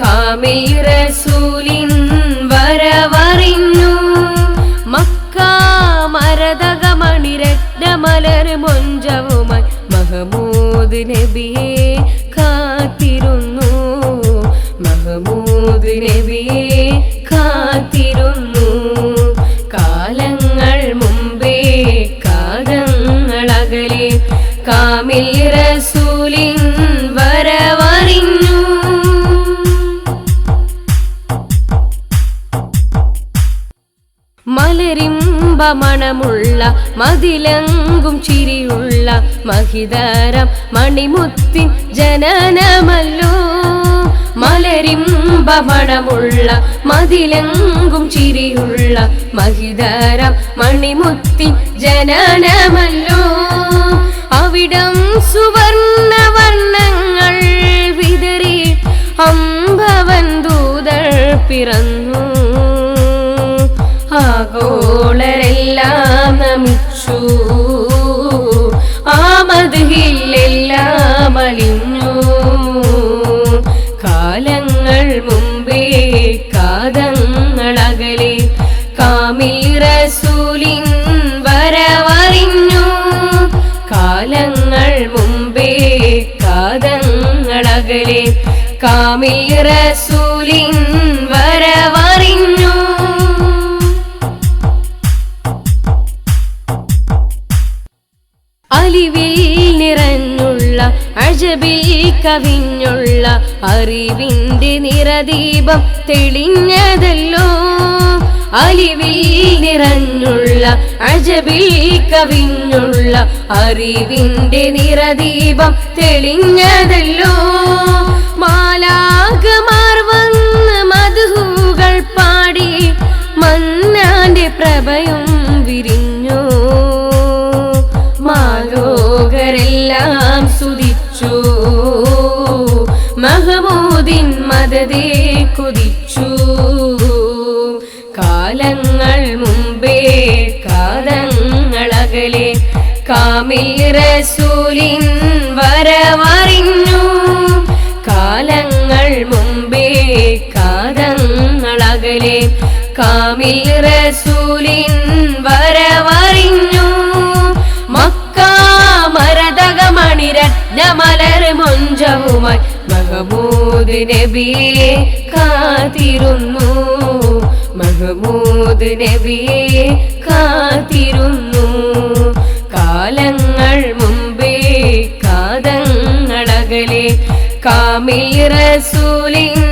കാമിൽ റസൂലിൻ വരവറിഞ്ഞു. മക്ക മരതകമണി മണിരത്നമലർ മൊഞ്ചവുമായി മഹമൂദ് നബിയെ കാത്തിരുന്നു. മഹമൂദ് നബിയെ കാത്തിരുന്നു. കാലങ്ങൾ മുമ്പേ കാലങ്ങളകലെ കാമിൽ റസൂലിൻ മലരിമ്പ മണമുള്ള മതിലങ്കും ചിരിയുള്ള മഹിതരം മണിമുത്തിൻ ജനനമല്ലോ. മലരിമ്പ മണമുള്ള മതിലങ്കും ചിരിയുള്ള മഹിതരം മണിമുത്തിൻ ജനനമല്ലോ. അവിടം സുവർണ വർണങ്ങൾ വിതറി അമ്പവൻ ദൂതൾ പിറന്നു. ആഗോളരെല്ലാം നമിച്ചു. ആമതിലെല്ലാം അലിഞ്ഞു. കാലങ്ങൾ മുമ്പേ കാതങ്ങളകലെ കാമിൽ റസൂലിൻ വരവറിഞ്ഞു. കാലങ്ങൾ മുമ്പേ കാതങ്ങളകലെ കാമിൽ റസൂലിൻ അലിവിൽ നിറഞ്ഞുള്ള അഴബിൽ കവിഞ്ഞുള്ള അറിവിന്റെ നിറദീപം തെളിഞ്ഞതല്ലോ. അലിവിൽ നിറഞ്ഞുള്ള അജബിൽ കവിഞ്ഞുള്ള അറിവിന്റെ നിറദീപം തെളിഞ്ഞതല്ലോ. മാലാകമാർ മാലോകരെല്ലാം സുതിച്ചു മഹമൂദിൻ മദതേ കുതിച്ചു. കാലങ്ങൾ മുമ്പേ കാലങ്ങളകലെ കാമിൽ റസൂലിൻ വരവറിഞ്ഞു. കാലങ്ങൾ മുമ്പേ കാലങ്ങളകലെ കാമിൽ റസൂലിൻ വരവറിഞ്ഞു മണിരത്നമലർ മൊഞ്ചവുമായി. മഹമൂദ് നബിയെ കാത്തിരുന്നു. മഹമൂദ് നബിയെ കാത്തിരുന്നു. കാലങ്ങൾ മുമ്പേ കാതങ്ങളകലെ കാമിൽ റസൂലിൻ